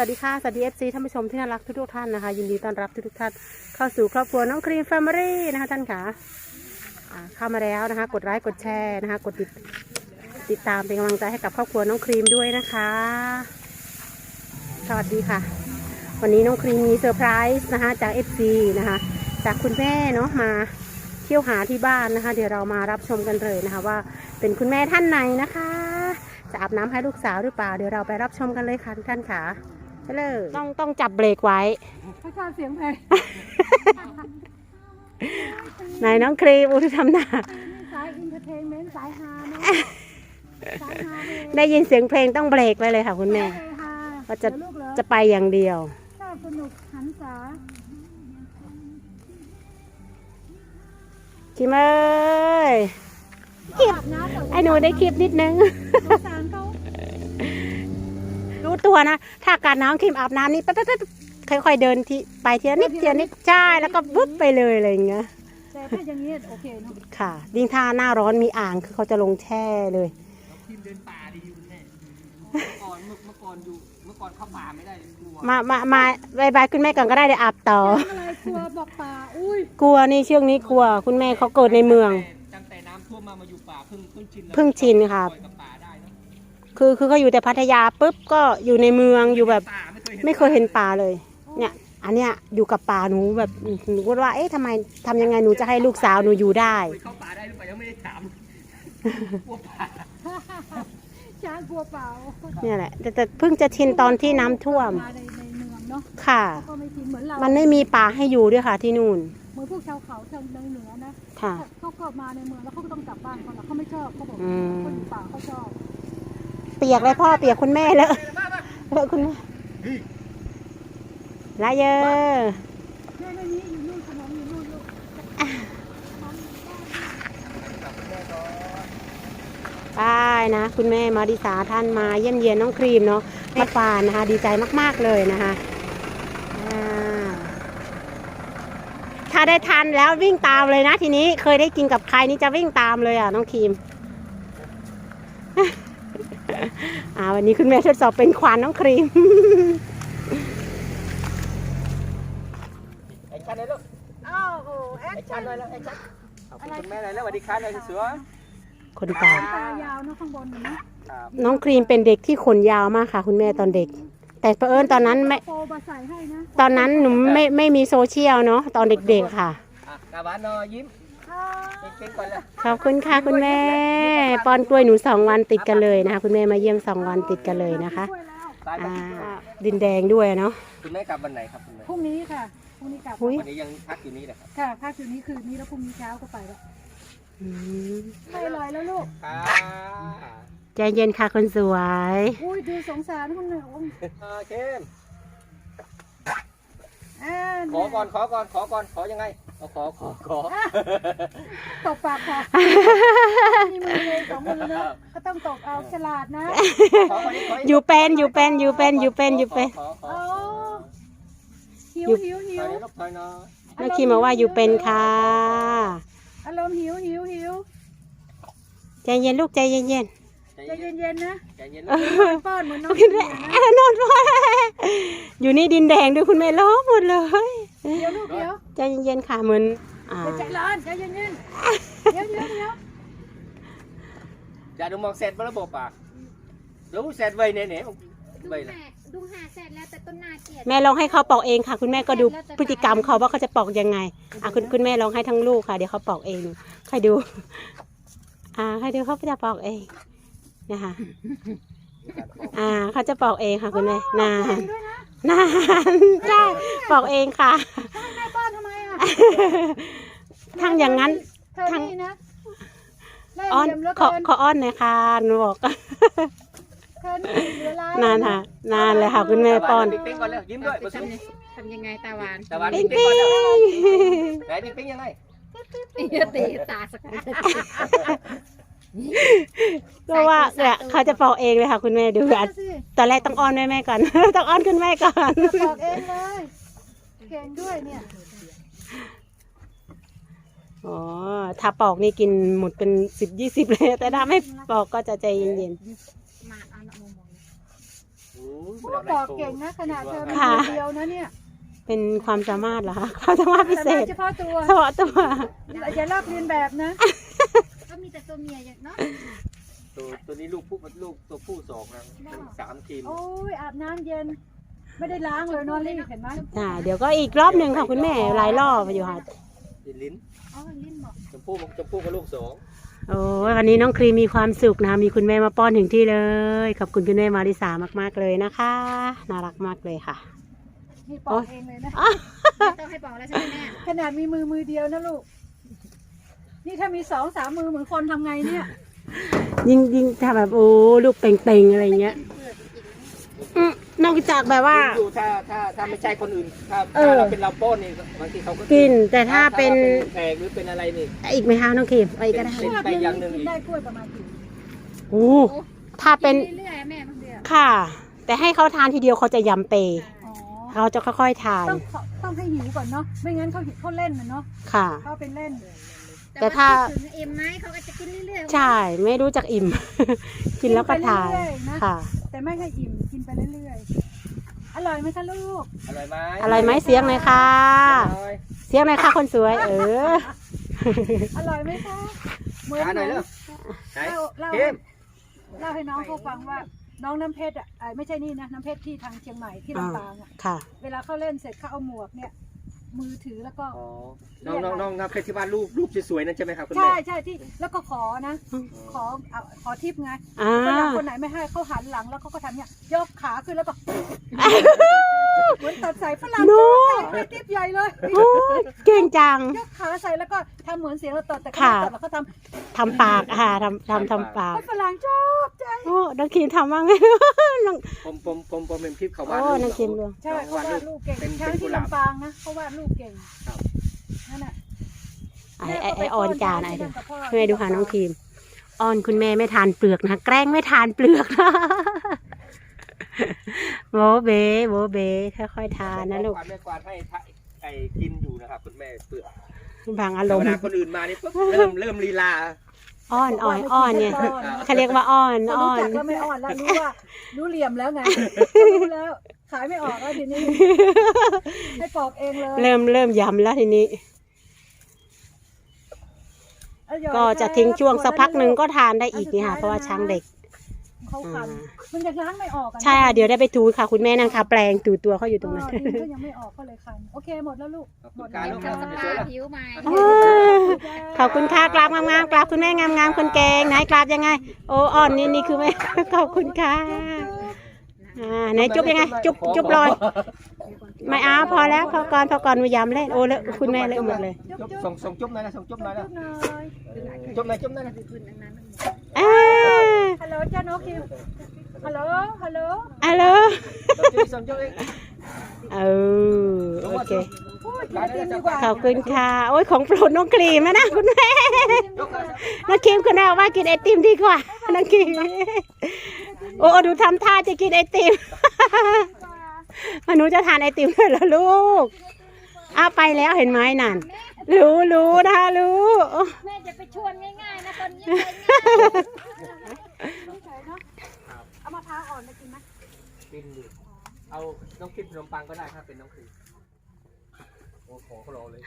สวัสดีค่ะ สวัสดีเอฟซีท่านผู้ชมที่น่ารักทุกๆท่านนะคะ ยินดีต้อนรับทุกๆท่านเข้าสู่ครอบครัวน้องครีมแฟมิลี่นะคะท่านค่ะอ่าเข้ามาแล้วนะคะ กดไลค์กดแชร์นะคะ กดติดติดตามเป็นกำลังใจให้กับครอบครัวน้องครีมด้วยนะคะ สวัสดีค่ะ วันนี้น้องครีมมีเซอร์ไพรส์นะคะจาก FC นะคะ จากคุณแม่เนาะมาเที่ยวหาที่บ้านนะคะ เดี๋ยวเรามารับชมกันเลยนะคะ ว่าเป็นคุณแม่ท่านไหนนะคะ จะอาบน้ำให้ลูกสาวหรือเปล่า เดี๋ยวเราไปรับชมกันเลยค่ะท่านค่ะ ไปเลย ต้องต้องจับเบรกไว้ให้ชาเสียงเพลงไหนน้องครีมอุทิทำหน้าสายอินเตอร์เทนเมนต์สายฮาเนาะสายฮาเลยได้ยินเสียงเพลงต้องเบรกไว้เลยค่ะคุณแม่เฮฮาว่าจะเดี๋ยวลูกเหรอจะไปอย่างเดียว ชอบสนุกหันษาคิมเอ้ยคลิปอาบน้ำก่อนไอ้หนูได้คลิปนิดนึง สงสารเขารู้ ตัวนะ ถ้าการน้ำครีมอาบน้ำนี่ปั๊บปั๊บปั๊บค่อยๆเดินที่ไปทีละนิดทีละนิดใช่แล้วก็วุบไปเลยอะไรอย่างเงี้ยแต่ถ้าอย่างนี้โอเคเนาะค่ะยิ่งถ้าหน้าร้อนมีอ่างคือเขาจะลงแช่เลย ทีมเดินป่าดีอยู่แน่เมื่อก่อนเมื่อเมื่อก่อนอยู่เมื่อก่อนเข้าป่าไม่ได้กลัวมามามาบายบายคุณแม่ก่อนก็ได้เดี๋ยวอาบต่อ อะไรกลัวบอกป่าอุ้ยกลัวนี่ช่วงนี้กลัว คุณแม่เขาเกิดในเมืองตั้งแต่น้ำท่วมมามาอยู่ป่าเพิ่งเพิ่งชินแล้วเพิ่งชินค่ะปล่อยกับป่าได้เนอะ คือคือเขาอยู่แต่พัทยาปุ๊บก็อยู่ในเมืองอยู่แบบป่าไม่เคยเห็นไม่เคยเห็นป่าเลย เนี่ย อันเนี้ยอยู่กับป่าหนูแบบหนูก็ว่า เอ๊ะทำไมทำยังไงหนูจะให้ลูกสาวหนูอยู่ได้ เคยเข้าป่าได้หรือเปล่ายังไม่ได้ถามกลัวป่าช้างกลัวเปล่าเนี่ยแหละแต่แต่เพิ่งจะชินตอนที่น้ำท่วม มาในในเมืองเนาะค่ะเขาก็ไม่ชินเหมือนเรามันไม่มีป่าให้อยู่ด้วยค่ะที่นู่น เหมือนพวกชาวเขาชาวเหนือนะค่ะ เขาก็มาในเมืองแล้วเขาก็ต้องกลับบ้านเขาแล้วเขาไม่ชอบเขาบอกอืม เขาอยู่ป่าเขาชอบ เปียกเลยพ่อเปียกคุณแม่เลยเออคุณแม่ลาเยอไม่มีอยู่นู่นขนมอยู่นู่นลูกไปนะ คุณแม่มาดิสาท่านมาเยี่ยมเยียนน้องครีมเนาะมาฟานนะคะ ดีใจมาก ๆ เลยนะคะถ้าได้ทันแล้ววิ่งตามเลยนะทีนี้เคยได้กินกับใครนี่จะวิ่งตามเลยอะ น้องครีม อ่าวันนี้คุณแม่ทดสอบเป็นควานน้องครีมไอ้ชันเลยลูกอ้าวโหแอไอ้คชันเลยแล้วไอ้ชันขอบคุณคุณแม่เลยแล้วสวัสดีครับเลยเสือคนตามตายาวเนอะข้างบนเห็นไหมครับน้องครีมเป็นเด็กที่ขนยาวมากค่ะ คุณแม่ตอนเด็ก แต่เผอิญตอนนั้นไม่โปรมาใส่ให้นะตอนนั้นหนูไม่ไม่มีโซเชียลเนาะตอนเด็กๆค่ะ อะกาบานนอยิ้ม ค่ะเก่งๆก่อนเลยขอบคุณค่ะคุณแม่ป้อนกล้วยหนูสองวันติดกันเลยนะคะคุณแม่มาเยี่ยมสองวันติดกันเลยนะคะช่วยแล้วตายไปอ่าดินแดงด้วยเนาะคุณแม่กลับวันไหนครับคุณแม่พรุ่งนี้ค่ะพรุ่งนี้กลับอุ๊ยวันนี้ยังพักอยู่นี่แหละครับค่ะพักคืนนี้คืนนี้แล้วพรุ่งนี้เช้าก็ไปแล้วอืมไม่อร่อยแล้วลูกค่ะใจเย็นค่ะคนสวยอุ้ยดูสงสารคุณหนูโอเค อ่าขอก่อนขอก่อนขอก่อนขอยังไงเอาขอขอขอตบปากพอมีมือเลยสองมือเนอะก็ต้องตบเอาฉลาดนะขอคนนี้ขกอยู่เป็นอยู่เป็นอยู่เป็นอยู่เป็นอยู่เป็น ขอขอโอ้ขอหิวหิวหิถวอยนี้ลูกถอยเนาะน้องครีมบอกว่าอยู่เป็นค่ะ อารมณ์หิวหิวหิวใจเย็นลูกใจเย็น ใจใจเย็นเย็นๆนะใจเย็นป้อนเหมือนน้องๆคุณแม่เอ้ยนอนพ่ออยู่นี่ดินแดงด้วยคุณแม่ล้อหมดเลย เดี๋ยวลูกเดี๋ยวใจเย็นๆค่ะเหมือนอ่าเดี๋ยวใจร้อนใจเย็นๆเดี๋ยวเดี๋ยวเดี๋ยวอย่าดูมองเสร็จมาระบบปากรู้เสร็จไว้เนี่ยเนี่ยดูไว้ละหาดูหาเสร็จแล้วแต่ต้นนาเกลียดแม่ลองให้เขาปอกเองค่ะ คุณแม่ก็ดูพฤติกรรมเขาว่าเขาจะปอกยังไงอะคุณคุณแม่ลองให้ทั้งลูกค่ะเดี๋ยวเขาปอกเองใครดู อ่าใครดูเขาจะปอกเอง นะคะอ่าเขาจะปอกเองค่ะคุณแม่นานด้วยนะนานใช่ปอกเองค่ะให้แม่ป้อนทำไมอะทั้งอย่างนั้น เธอนี่นะได้อ้อนเหลี่ยมแล้วขอเกินขออ้อนหน่อยค่ะหนูบอกเธอนี่เหลือลายนานค่ะ นานเลยค่ะคุณแม่ป้อนปิ๊งปิ๊งก่อนแล้วยิ้มด้วยมาซิมทำยังไงตาหวานแต่ว่าปิ๊ปิ๊งงปิ๊งปิ๊ก่อนแล้วง ไหนปิ๊งปิ๊งยังไง ตีตาสัก ก็ว่าเนี่ยเขาจะปอกเองเลยค่ะ คุณแม่ดูเอาอะสิตอนแรกต้องอ้อนแม่แม่ก่อน ต้องอ้อนคุณแม่ก่อนบอกเองเลยเก่งด้วยเนี่ยอ๋อถ้าปอกนี่กินหมดเป็นสิบยี่สิบเลย แต่ถ้าไม่ปอกก็จะใจเย็นมาเอาหน้ามองปอกเก่งนะขนาดเธอมีค่ะมือเดียวนะเนี่ย เป็นความสามารถเหรอคะความสามารถพิเศษเฉพาะตัวเฉพาะตัวอย่าลอกเลียนแบบนะก็ มีแต่ตัวเมียอย่างเนาะ ตัวตัวนี้ลูกผู้ลูกตัวผู้สองนะมันสามทีมโอ้ยอาบน้ำเย็น ไม่ได้ล้างเลยนอนรีบเห็นไหมอ่าเดี๋ยวก็อีกรอบหนึ่งค่ะคุณแม่หลายรอบอยู่ค่ะดินลิ้นอ๋อลิ้นบอกชมพู่ชมพู่กับลูกสองโอ้ยวันนี้น้องครีมมีความสุขนะมีคุณแม่มาป้อนถึงที่เลยขอบคุณคุณแม่มาริสามากๆเลยนะคะ น่ารักมากเลยค่ะ นี่ปอกเองเลยนะ ไม่ต้องให้บอกแล้วใช่ไหมแม่ขนาดมีมือมือเดียวนะลูก นี่ถ้ามีสองสามมือเหมือนคนทำไงเนี่ย ยิ่งยิ่งถ้าแบบโอ้ลูกเป่งๆอะไรเงี้ยอืมนอกจากแบบว่าดูถ้าถ้าถ้าไม่ใช่คนอื่นถ้าเอถ้าอเราเป็นเราโป้นนี่บางทีเขาก็กินแต่ถ้าเป็นแขกหรือเป็นอะไรนี่ อีกไหมคะน้องครีมเอาอีกก็ได้ เป็นไปอย่างหนึ่ง กิอีนกได้กล้วยประมาณกี่โอ้ถ้าเป็นกิเรื่อยๆแม่บางเดือนค่ะ แต่ให้เขาทานทีเดียวเขาจะยำเปย์อ๋อเขาจะค่อยๆทานต้องต้องให้หิวก่อนเนาะไม่งั้นเขาเขาเล่นนะเนาะค่ะ เขาเป็นเล่น แต่ถ้าว่ถึงเอ็มไหมเขาก็จะกินเรื่อยๆ ใช่ไม่รู้จักอิ่ม กินแล้วก็ทานกินไปเรื่อยๆนะ ค่ะ แต่ไม่ให้อิ่มกินไปเรื่อยๆ อร่อยไหมคะลูก อร่อยไหมอะไรไหมเสียงหน่อยค่ะ อร่อยเสียงหน่อยค่ะคนสวย เออ อร่อยไหมคะเหมือนหาหน่อยหเร็นูวไหนเล่าเล่าเข้มเล่าให้น้องเขาฟังว่าน้องน้ำเพชรอะเอ่อไม่ใช่นี่นะน้ำเพชรที่ทางเชียงใหม่ที่ลำปางอะค่ะ เวลาเขาเล่นเสร็จเขาเอาหมวกเนี่ย มือถือแล้วก็ อ๋อน้องน้องน้องน้องเพชรที่บ้านรูปรูปสวยๆนั่นใช่ไหมครับคุณใช่แม่ใช่ที่แล้วก็ขอนะ ขอเอาขอทิปไงอ่าคนหลังคนไหนไม่ให้เขาหันหลังแล้วเขาก็ทำเนี่ยยกขาขึ้นแล้วก็ เหมือนตัดสายฝรั่งโน้ให้ทิปใหญ่เลยโอ้ยเก่งจัง ยกขาใส่แล้วก็ทำเหมือนเสียงเราตดแต่เขาค่ะไม่ตดแล้วเขาททำปากค่ะทำทำทำำปากให้ฝรั่งชอบใจโอ้น้องครีมทำบ้างไหมน้อง ผมผมผมผมเป็นคลิปเขาวาดโอ้รูปน้องครีมดูใช่เขาวาดรูปเก่งเป็นช้างเป็นกุที่หลาบ ลำปางนะเขาวาดรูปเก่งครับ นั่นน่ะไอไอไอออนจานไอแม่ดูก็ไปป้อนแม่ดูค่ะน้องครีมออนคุณแม่ไม่ทานเปลือกนะแกล้งไม่ทานเปลือกนะโบเบโบเบค่อยๆทานนะลูกควานแม่ควานให้ทะไอ้กินอยู่นะครับคุณแม่เปลือกบางอาแต่รมเวณ์ลาคนอื่นมานี่ปุ๊บเริ่มเริ่มลีลา อ้อนอ่อยอ้อนเนี่ยเขาเรียกว่าอ้อนพออ้รู้อนจักก็ไม่อ่อนแล้วรู้ว่า รู้เหลี่ยมแล้วไงรู้แล้ว ขายไม่ออกแล้วทีนี้ ให้ปอกเองเลยเริ่มเริ่มย้ำแล้วทีนี้อร่อยก็จะทิ้งช่วงสักพักหนึ่งก็ทานได้อีกนี่ค่ะเพราะว่าช้างเด็ก เขาคันมันยังล้างไม่ออกอะนะใช่ค่ะเดี๋ยวได้ไปถูค่ะคุณแม่นั่งค่ะแปลงถูตัวเขาอยู่ตรงนั้น เออดินก็ยังไม่ออกก็เลยคัน โอเคหมดแล้วลูก ขอบหมคุดณแล้การวลูกทำสสวยปาแล้วผิวใหม่อ้าวขอบคุณค่ะกราบงามๆกราบคุณแม่งามๆคนเก่งไหนกราบยังไง โอ้อ่อนนี่นี่คือแม่ ขอบคุณค่ะอ่าไหนจุ๊บยังไง จุ๊บจุ๊บลอยไม่เอาพอแล้วพอก่อนพอก่อนมาย้ำเล่นโอ้เลอะคุณแม่เลอะหมดเลยจุ๊บจุ๊บจุ๊บส่งส่งจุ๊บหน่อยนะส่งจุ๊บหน่อยนะจุ๊บหน่อย จุ๊บหน่อยจุ๊บหน่อยนะอ่าฮั ฮัลโหล ฮัลโหล อะโลส่งจุ๊บส่งจุ๊บอีกเออโอเคพูดกินไอติมดีกว่าขอบคุณค่ะ โอ้ยของโปรดน้องครีมนะนะคุณแม่ยกเลยน้องครีมคุณแม่ว่ากินไอติมดีกว่า น้องครีม โอ้ดูทำท่าจะกินไอติม มนุษย์จะทานไอติมด้วยเหรอลูกอ้าวไปแล้วเห็นไหมนั่น รู้รู้นะคะรู้ แม่จะไปชวนง่ายๆนะตอนนี้ไปง่าย เอามะพร้าวอ่อนมากินไหม กินดิเอาน้องคิดขนมปังก็ได้ถ้าเป็นน้องคิดโอ้โหเขารอเลย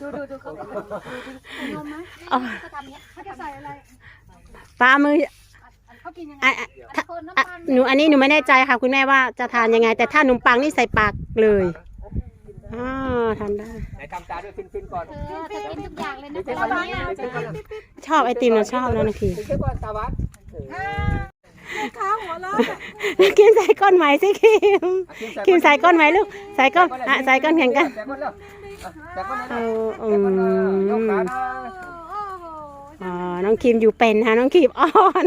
ดูดูดูเขาดูดูนมไหมอ๋อเขาทำเนี้ยเขาจะใส่อะไรปลามือเขากินยังไงอะอะอันคนน้ำอะปังหนูอันนี้หนูไม่แน่ใจค่ะคุณแม่ว่าจะทานยังไง แต่ถ้าขนมปังนี่ใส่ปากเลยอ่าทานได้ไหนทำตาด้วยฟินฟินก่อนเธอเธอกินทุกอย่างเลยนะฟินตฟินอนก่อนนี้ฟินฟินก่อนชอบไอติมเราชอบนะน้อง ครีมฟินฟินก่อนตาวัดแม่ค้าหัวเราะน้องครีมใส่ก้อนไหมสิครีมครีมใส่ก้อนไหมลูกใส่ก้อนอะใส่ก้อนแข่งกันแต่ก้อนแล้วแต่ก้อนเอแล้วออืยกมขานะโอ้โหอ๋อน้องครีมอยู่เป็นฮะน้องครีมอ่อน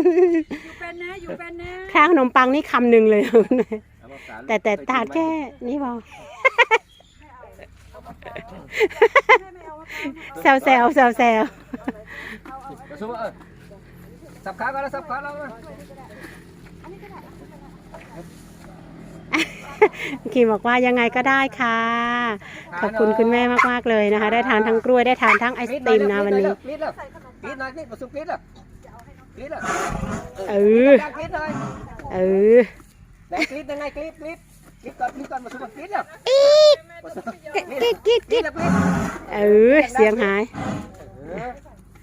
อยู่เป็นนะอยู่เป็นนะข้างขนมปังนี่คำหนึ่งเลยคุณแม่เอามาสารแต่แต่ทานแค่นี่พอไม่เอามะพร้าวแซวแซวแซวแซวกระสุนเออสับขาก่อนแล้วสับขาแล้ว นะครีมบอกว่ายังไงก็ได้ค่ะ ขอบคุณคุณแม่มากๆเลยนะคะ ได้ทานทั้งกล้วยได้ทานทั้งไอศติมนะวันนี้กรี๊ดแล้วกรี๊ดหน่อยกรี๊ดกระสุนกรี๊ดแล้วกรี๊ดแล้วเออกรี๊ดหน่อยเออไหนคลิปยังไงคลิปคลิปคลิปก่อนคลิปก่อนมาสุดคลิปเนี่ยกิ๊ดกิ๊ดคลิกิ๊ปดแล้วคลิปเออเสียงหายเออ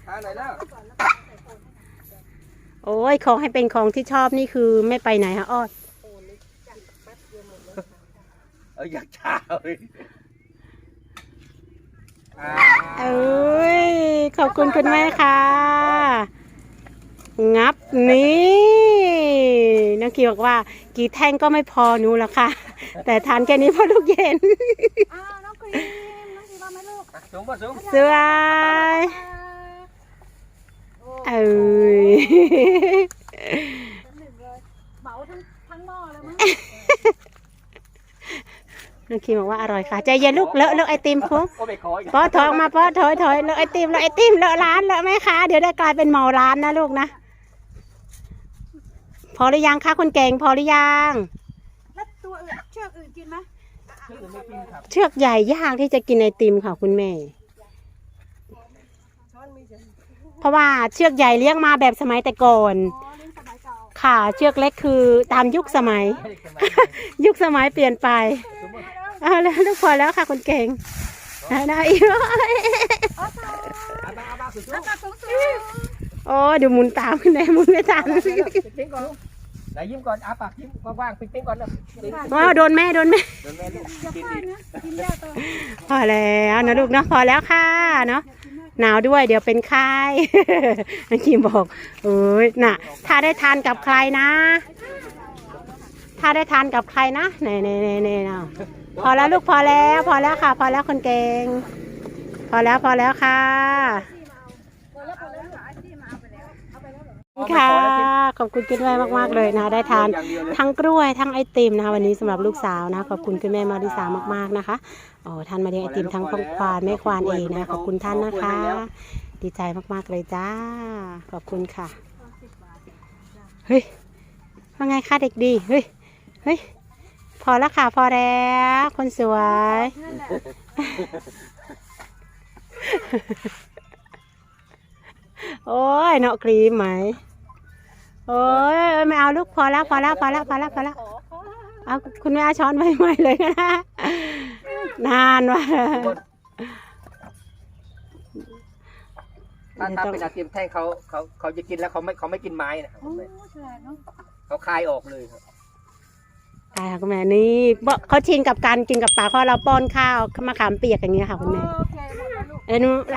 ทานไหนแล้วโอ้ยของให้เป็นของที่ชอบนี่คือไม่ไปไหนฮะอ้อ เอออยากช้าเลยอ่าเอ้ยขอบคุณคุณแม่ค่ะ งับนี่น้องกีบอกว่า กี่แท่งก็ไม่พอหนูหรอกค่ะ แต่ทานแค่นี้พอลูกเย็นอ้าวน้องครีมน้องครีมว่าไหมลูกอะสูงป่ะสูงสวยเอ้ยหนึ่งเลยเหมาทั้งทั้งหม้อเลยมั้ง น้องกีบอกว่าอร่อยค่ะใจเย็นลูกเลอะเลอะไอติมฟุ้งโอ้ไปขออีกปอถอยออกมาปอถอยถอยเลอะไอติมเลอะไอติมเลอะร้านเลอะไหมคะเดี๋ยวได้กลายเป็นเมาร้านนะลูกนะพอหรือยังคะคนเก่งพอหรือยังแล้วตัวอื่นเชือกอื่นกินไหมไม่กินครับเชือกใหญ่ยากที่จะกินไอติมค่ะคุณแม่ เพราะว่าเชือกใหญ่เลี้ยงมาแบบสมัยแต่ก่อนอ๋อเลี้ยงสมัยเก่าค่ะเชือกเล็กคือตามยุคสมัยไม่ได้เค็มไหมยุคสมัยเปลี่ยนไปสูงป่ะ เอาแล้วลูกพอแล้วค่ะคนเก่งได้ได้อีกแล้วอ๋อสาวเอาบ้างเอาบ้างสูงสูแล้วงก็สูงสูงโอ้เดี๋ยวหมุนตามขึ้นเลยหมุนไม่ทันปิ๊งปิ๊งก่อนไหนยิ้มก่อนอาปากยิ้มกว้างๆปิ๊งปิ๊งก่อนนะปิ๊งว้าวโดนแม่โดนแม่โดนแม่ลูกอย่ากินพลาดิดนะกินได้ตัวพอแล้วนะลูกเนาะพอแล้วค่ะเนาะหนาวด้วยเดี๋ยวเป็นไข้น้องคิมบอกเอ้ยน่ะ ถ้าได้ทานกับใครนะ ถ้าได้ทานกับใครนะเน่เน่เน่เน่เนาะ พอแล้วลูกพอแล้ว พอแล้วค่ะ พอแล้วคนเก่ง พอแล้วพอแล้วค่ะค่ะ ขอบคุณคุณแม่มากๆเลยนะ ได้ทานอย่างเดียวเลยทั้งกล้วยทั้งไอติมนะคะวันนี้สำหรับลูกสาวนะ ขอบคุณคุณแม่มาริสามากๆนะคะโอ้ท่านมาเลี้ยงไอติมทั้งพ่อควานแม่ควานเองนะขอบคุณท่านนะคะ ดีใจมากๆเลยจ้า ขอบคุณค่ะ เฮ้ยว่าไงคะเด็กดี เฮ้ย เฮ้ยพ อแล้วค่ะ พอแล้วคนสวย นั่นแหละโอ้ยเนาะครีมไหม โอ้ยไม่เอาลูกพอแล้วพอแล้วพอแล้วพอแล้วพอแล้วเอาคุณแม่เอาช้อนใหม่ๆเลยนะนานว่ะถ้าถ้าเป็นไอติมแท่งเขาเขาเขาจะกินแล้วเขาไม่เขาไม่กินไม้นะครับโอ้ฉลาดเนาะเขาคายออกเลยครับ ใช่ค่ะคุณแม่นี่บ่เขาชินกับการกินกับปลาเพราะเราป้อนข้าวมะขามเปียกอย่างเงี้ยค่ะคุณแม่โอเคหมดแล้วลูก เอ้ยหนู